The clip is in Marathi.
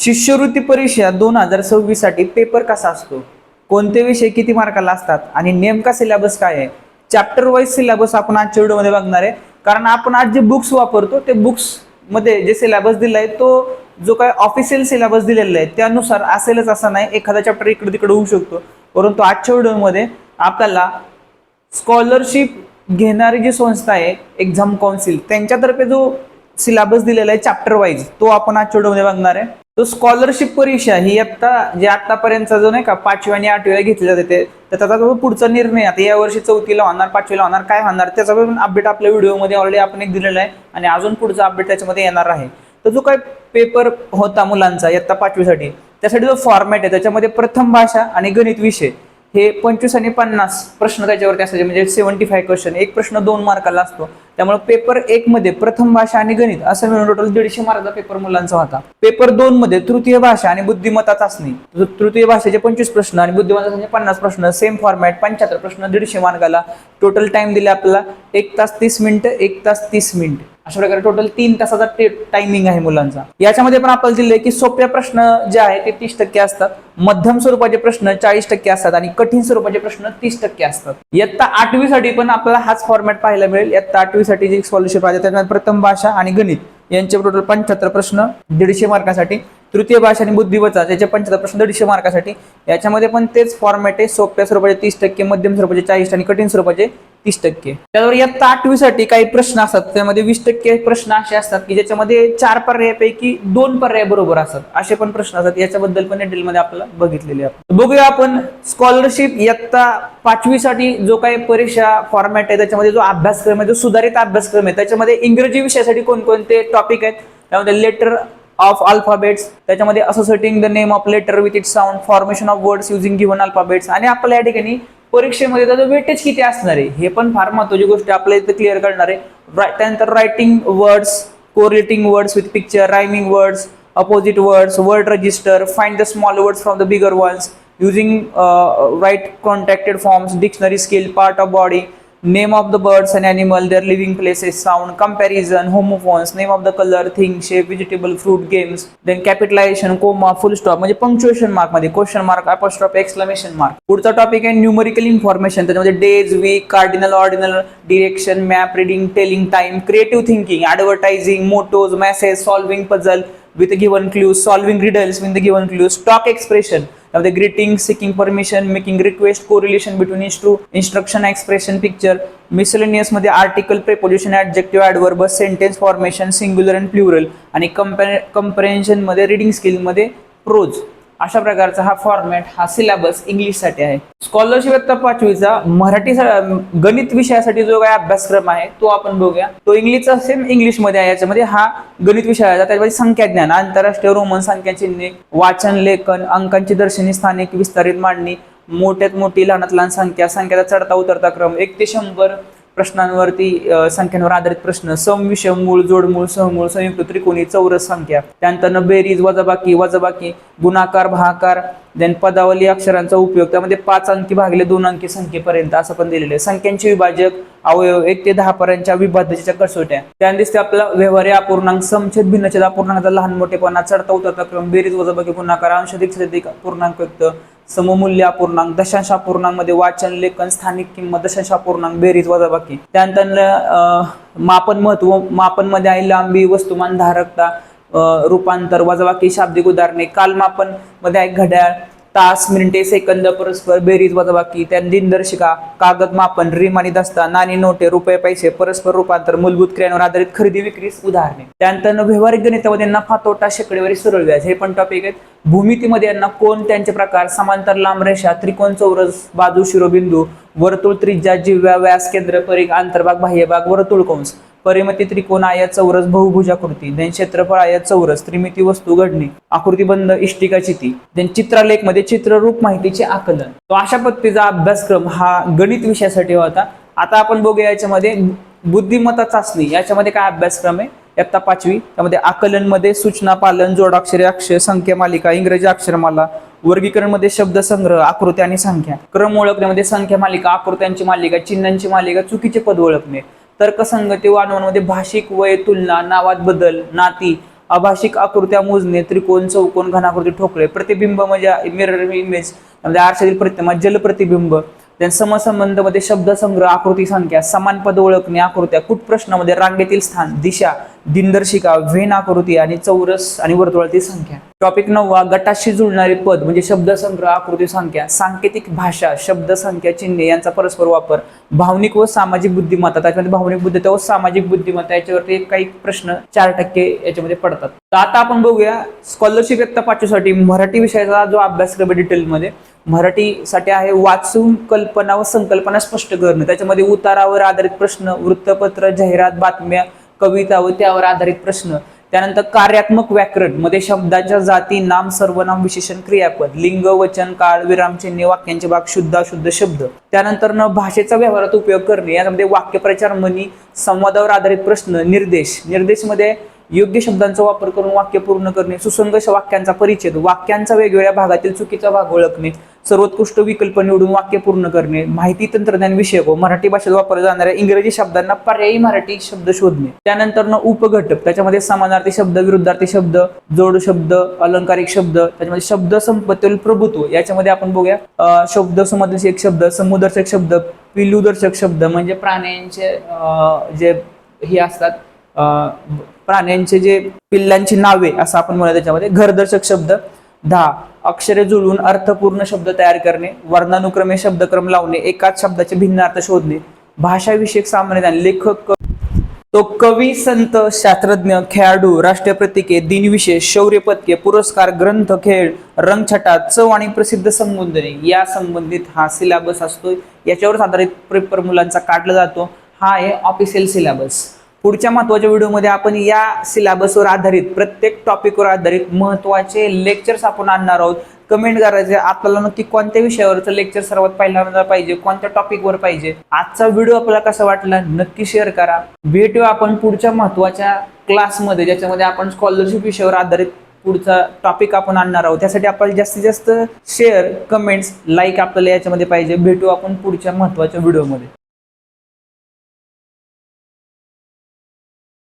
शिष्यवृत्ती परीक्षा दोन हजार सव्वीससाठी पेपर कसा असतो? कोणते विषय किती मार्काला असतात? आणि नेमका सिलेबस काय आहे? चॅप्टर वाईज सिलेबस आपण आजच्या व्हिडिओमध्ये बघणार आहे. कारण आपण आज जे बुक्स वापरतो ते बुक्समध्ये जे सिलेबस दिलाय तो जो काय ऑफिशियल सिलेबस दिलेला आहे त्यानुसार असेलच असं नाही. एखादा चॅप्टर इकडे तिकडे होऊ शकतो. परंतु आजच्या व्हिडिओमध्ये आपल्याला स्कॉलरशिप घेणारी जी संस्था आहे एक्झाम काउन्सिल त्यांच्यातर्फे जो सिलेबस दिलेला आहे चॅप्टर वाईज तो आपण आजच्या व्हिडिओमध्ये बघणार आहे. तो स्कॉलरशिप परीक्षा ही आता जे आतापर्यंतचा जो नाही का पाचवी आणि आठवीला घेतली जाते तर त्याचा जो पुढचा निर्णय आता या वर्षी चौथीला होणार पाचवीला होणार काय होणार त्याचा पण अपडेट आपल्या व्हिडिओमध्ये ऑलरेडी आपण एक दिलेला आहे आणि अजून पुढचा अपडेट त्याच्यामध्ये येणार आहे. तर जो काय पेपर होता मुलांचा इयत्ता पाचवीसाठी त्यासाठी जो फॉर्मॅट आहे त्याच्यामध्ये प्रथम भाषा आणि गणित विषय. हे पंचवीस आणि पन्नास प्रश्न त्याच्यावरती असायचे. म्हणजे सेव्हन्टी फाय क्वेश्चन एक प्रश्न दोन मार्काला असतो. त्यामुळे पेपर एक मध्ये प्रथम भाषा आणि गणित असं मिळून टोटल दीडशे मार्काचा पेपर मुलांचा होता. पेपर दोन मध्ये तृतीय भाषा आणि बुद्धिमत्ता चाचणी. तृतीय भाषेचे पंचवीस प्रश्न आणि बुद्धिमत्ताचे पन्नास प्रश्न सेम फॉर्मॅट पंच्याहत्तर प्रश्न दीडशे मार्काला. टोटल टाइम दिले आपल्याला एक तास तीस मिनिटं एक तास तीस मिनिट अशा प्रकारे टोटल तीन तासाचा टायमिंग आहे मुलांचा. याच्यामध्ये पण आपल्याला दिले की सोप्या प्रश्न जे आहे ते तीस टक्के असतात. मध्यम स्वरूपाचे प्रश्न चाळीस टक्के असतात आणि कठीण स्वरूपाचे प्रश्न तीस टक्के असतात. इयत्ता आठवीसाठी पण आपल्याला हाच फॉर्मॅट पाहायला मिळेल. इयत्ता आठवीसाठी जी स्कॉलरशिप आहे त्याच्यामध्ये प्रथम भाषा आणि गणित यांचे टोटल पंच्याहत्तर प्रश्न दीडशे मार्कासाठी तृतीय भाषा आणि बुद्धिवचा त्याचे पंच्याहत्तर प्रश्न दीडशे मार्कासाठी. याच्यामध्ये पण तेच फॉर्मॅट आहे सोप्या स्वरूपाचे तीस टक्के मध्यम स्वरूपाचे चाळीस आणि कठीण स्वरूपाचे तीस टक्के. त्यावर इयत्ता आठवीसाठी काही प्रश्न असतात त्यामध्ये वीस टक्के प्रश्न असे असतात की ज्याच्यामध्ये चार पर्यायापैकी दोन पर्याय बरोबर असतात. असे पण प्रश्न असतात याच्याबद्दल पण डिटेलमध्ये आपल्याला बघितलेले आहे. बघूया आपण स्कॉलरशिप इयत्ता पाचवीसाठी जो काही परीक्षा फॉर्मॅट आहे त्याच्यामध्ये जो अभ्यासक्रम आहे जो सुधारित अभ्यासक्रम आहे त्याच्यामध्ये इंग्रजी विषयासाठी कोणकोणते टॉपिक आहेत? त्यामध्ये लेटर ऑफ अल्फाबेट्स त्याच्यामध्ये associating the name of letter with it sound formation of words using given alphabets आणि आपल्याला या ठिकाणी परीक्षेमध्ये त्याचं वेटेज किती असणार आहे? हे पण फार महत्वाची गोष्ट आपल्याला इथं क्लिअर करणार आहे. त्यानंतर writing words correlating words with picture rhyming words opposite words word register find the small words from the bigger ones using right contacted forms dictionary skill part of body name of the birds and animal their living places sound comparison homophones name of the colour thing shape vegetable fruit games then capitalization comma full stop म्हणजे punctuation मार्कमध्ये question mark apostrophe exclamation mark पुढचा टॉपिक आहे न्यूमरिकल इन्फॉर्मेशन त्याच्यामध्ये days week cardinal ordinal direction map reading telling time creative thinking advertising mottos message solving puzzle with a given clue, solving riddles with the given clues, stock expression Now the greeting, seeking permission, making request, correlation between instru instruction, expression, picture, miscellaneous मध्ये article, preposition, adjective, adverb, sentence formation, singular and plural आणि comprehension मध्ये reading skill मध्ये prose अशा प्रकारचा हा फॉर्मॅट हा सिलेबस इंग्लिशसाठी आहे. स्कॉलरशिप आता पाचवीचा मराठी गणित विषयासाठी जो काय अभ्यासक्रम आहे तो आपण बघूया. तो इंग्लिशचा सेम इंग्लिशमध्ये आहे. याच्यामध्ये हा गणित विषय आहे त्याच्यामध्ये संख्या ज्ञान आंतरराष्ट्रीय रोमन संख्या चिन्हे वाचन लेखन अंकांची दर्शनी स्थानिक विस्तारित मांडणी मोठ्यात मोठी लहानात लहान संख्या संख्याचा चढता उतरता क्रम एक ते शंभर प्रश्नांवरती संख्यांवर आधारित प्रश्न. सम विषम मूळ जोडमूळ सहमूळ संयुक्त त्रिकोणी चौरस संख्या. त्यानंतर बेरीज वजाबाकी वजाबाकी गुणाकार भाकार देन पदावली अक्षरांचा उपयोग. त्यामध्ये पाच अंकी भागले दोन अंकी संख्येपर्यंत असं पण दिलेलं आहे. संख्यांचे विभाजक अवयव एक ते दहा पर्यंतच्या विभाज्याच्या कसोट्या. त्याने दिसते आपला व्यवहार्य अपूर्णांक समछेद भिन्नछेद अपूर्णांकाचा लहान मोठेपणा चढता उतरता क्रम बेरीज वजाबाकी गुणाकार अंश पूर्णांक व्यक्त सममूल्य अपूर्णांक दशांश अपूर्णांक वाचन लेखन स्थानिक किंमत दशांश अपूर्णांक बेरीज वजाबाकी. त्यानंतर मापन महत्त्व मापनमध्ये आहे लांबी वस्तुमान धारकता रूपांतर वजाबाकी शाब्दिक उदाहरणे कालमापनमध्ये आहे घड्याळ तास मिनिटे सेकंद परस्पर बेरीज वजाबाकी त्या दिनदर्शिका कागद मापन रिम आणि दस्ता नाणी नोटे रुपये पैसे परस्पर रूपांतर मूलभूत क्रियांवर आधारित खरेदी विक्रीस उदाहरणे. त्यानंतर व्यावहारिक गणितामध्ये नफा तोटा शेकडेवारी सरळ व्याज हे पण टॉपिक आहेत. भूमितीमध्ये यांना कोण त्यांचे प्रकार समांतर लांब रेषा त्रिकोण चौरस बाजू शिरोबिंदू वर्तुळ त्रिज्या जिव्या व्यास केंद्र परिघ आंतरभाग बाह्यभाग वर्तुळ कंस. परिमिती त्रिकोण आयत चौरस बहुभुजाकृती देन क्षेत्रफळ आयत चौरस त्रिमिती वस्तू घडणे आकृतीबंध इष्टिका चिती देन चित्रालेखमध्ये चित्ररूप माहितीचे आकलन. तो अशा पद्धतीचा अभ्यासक्रम हा गणित विषयासाठी होता. आता आपण बघूया याच्यामध्ये बुद्धिमत्ता चाचणी याच्यामध्ये काय अभ्यासक्रम आहे? इयत्ता पाचवी त्यामध्ये आकलनमध्ये सूचना पालन जोडाक्षरे अक्षर संख्या मालिका इंग्रजी अक्षरमाला वर्गीकरणमध्ये शब्द संग्रह आकृती आणि संख्या. क्रम ओळखण्यामध्ये संख्या मालिका आकृत्यांची मालिका चिन्हांची मालिका चुकीचे पद ओळखणे. तर्कसंगती वाणवांमध्ये भाषिक वय तुलना नावात बदल नाती अभाषिक आकृत्या मोजणे त्रिकोण चौकोन घनाकृती ठोकळे प्रतिबिंब म्हणजे मिरर इमेज म्हणजे आरशातील प्रतिमा जल प्रतिबिंब समसंबंधमध्ये शब्दसंग्रह आकृती संख्या समान पद ओळखणे आकृत्या कुट प्रश्नामध्ये रांगेतील स्थान दिशा दिनदर्शिका व्हेन आकृती आणि चौरस आणि वर्तुळातील संख्या. टॉपिक नववा गटाशी जुळणारे पद म्हणजे शब्दसंग्रह आकृती संख्या. सांकेतिक भाषा शब्दसंख्या चिन्हे यांचा परस्पर वापर. भावनिक व सामाजिक बुद्धिमत्ता त्याच्यामध्ये भावनिक बुद्धिमत्ता व सामाजिक बुद्धिमत्ता याच्यावरती काही प्रश्न चार टक्के याच्यामध्ये पडतात. तर आता आपण बघूया स्कॉलरशिप एकता पाचवीसाठी मराठी विषयाचा जो अभ्यासक्रम आहे डिटेलमध्ये मराठीसाठी आहे वाचून कल्पना व संकल्पना स्पष्ट करणं. त्याच्यामध्ये उतारावर आधारित प्रश्न वृत्तपत्र जाहिरात बातम्या कविता व त्यावर आधारित प्रश्न. त्यानंतर कार्यात्मक व्याकरणमध्ये शब्दाच्या जाती नाम सर्वनाम विशेषण क्रियापद लिंग वचन काळ विरामचिन्हे वाक्यांचे भाग शुद्ध अशुद्ध शब्द. त्यानंतर न भाषेचा व्यवहारात उपयोग करणे यामध्ये वाक्यप्रचार म्हणी संवादावर आधारित प्रश्न निर्देश. निर्देशमध्ये योग्य शब्दांचा वापर करून वाक्य पूर्ण करणे सुसंगत वाक्यांचा परिच्छेद वाक्यांचा वेगवेगळ्या भागातील चुकीचा भाग ओळखणे सर्वोत्कृष्ट विकल्प निवडून वाक्य पूर्ण करणे माहिती तंत्रज्ञान विषयक व मराठी भाषेत वापरल्या जाणाऱ्या इंग्रजी शब्दांना पर्यायी मराठी शब्द शोधणे. त्यानंतर न उपघटक त्याच्यामध्ये समानार्थी शब्द विरुद्धार्थी शब्द जोड शब्द अलंकारिक शब्द त्याच्यामध्ये शब्द संपत्तीतील प्रभुत्व याच्यामध्ये आपण बघूया शब्द समदर्शक शब्द समुदर्शक शब्द पिल्लूदर्शक शब्द म्हणजे प्राण्यांचे जे हे असतात प्राण्यांचे जे पिल्लांची नावे असं आपण म्हणूया त्याच्यामध्ये घरदर्शक शब्द दहा अक्षरे जुळून अर्थपूर्ण शब्द तयार करणे वर्णानुक्रमे शब्दक्रम लावणे एकाच शब्दाचे भिन्न अर्थ शोधणे भाषाविषयक सामान्य ज्ञान लेखक तो कवी संत शास्त्रज्ञ खेळाडू राष्ट्रीय प्रतीके दिनविशेष शौर्य पदके पुरस्कार ग्रंथ खेळ रंगछटा चव आणि प्रसिद्ध संबोधने या संबंधित हा सिलेबस असतो याच्यावर आधारित प्रिपर मुलांचा काढला जातो. हा आहे ऑफिशियल सिलेबस पुढच्या महत्त्वाच्या व्हिडिओमध्ये आपण या सिलेबसवर आधारित प्रत्येक टॉपिकवर आधारित महत्त्वाचे लेक्चर्स आपण आणणार आहोत. कमेंट करायचे आपल्याला नक्की कोणत्या विषयावरचं लेक्चर सर्वात पहिल्यांदा पाहिजे कोणत्या टॉपिकवर पाहिजे? आजचा व्हिडिओ आपल्याला कसा वाटला नक्की शेअर करा. भेटूया आपण पुढच्या महत्त्वाच्या क्लासमध्ये ज्याच्यामध्ये आपण स्कॉलरशिप विषयावर आधारित पुढचा टॉपिक आपण आणणार आहोत. त्यासाठी आपल्याला जास्तीत जास्त शेअर कमेंट्स लाईक आपल्याला याच्यामध्ये पाहिजे. भेटू आपण पुढच्या महत्त्वाच्या व्हिडिओमध्ये.